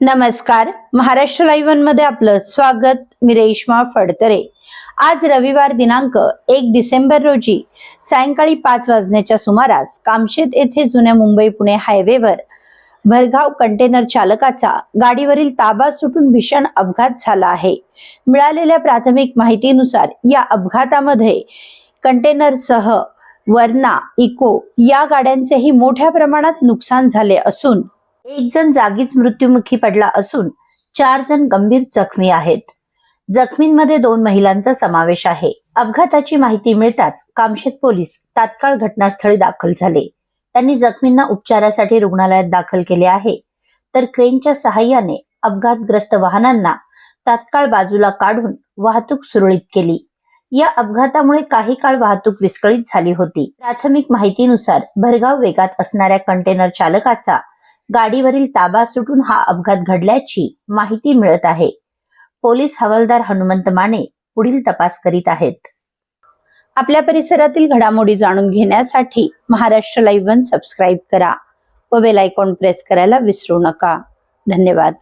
नमस्कार. महाराष्ट्र लाईव्हमध्ये आपलं स्वागत. मी रेश्मा फडतरे. आज रविवार दिनांक एक डिसेंबर रोजी सायंकाळी पाच वाजण्याच्या सुमारास कामशेत येथे जुन्या मुंबई पुणे हायवेवर भरघाव कंटेनर चालकाचा गाडीवरील ताबा सुटून भीषण अपघात झाला आहे. मिळालेल्या प्राथमिक माहितीनुसार या अपघातामध्ये कंटेनरसह वर्ना इको या गाड्यांचेही मोठ्या प्रमाणात नुकसान झाले असून एक जण जागीच मृत्युमुखी पडला असून चार जण गंभीर जखमी आहेत. जखमींमध्ये दोन महिलांचा समावेश आहे. अपघाताची माहिती मिळताच कामशेत पोलीस तात्काळ घटनास्थळी दाखल झाले. त्यांनी जखमींना उपचारासाठी रुग्णालयात दाखल केले आहे. तर क्रेनच्या सहाय्याने अपघातग्रस्त वाहनांना तात्काळ बाजूला काढून वाहतूक सुरळीत केली. या अपघातामुळे काही काळ वाहतूक विस्कळीत झाली होती. प्राथमिक माहितीनुसार भरगाव वेगात असणाऱ्या कंटेनर चालकाचा गाडीवरील ताबा सुटून हा अपघात घडल्याची माहिती मिळत आहे. पोलीस हवालदार हनुमंत माने पुढील तपास करीत आहेत. आपल्या परिसरातील घडामोडी जाणून घेण्यासाठी महाराष्ट्र लाईव्ह वन सबस्क्राईब करा व बेल आयकॉन प्रेस करायला विसरू नका. धन्यवाद.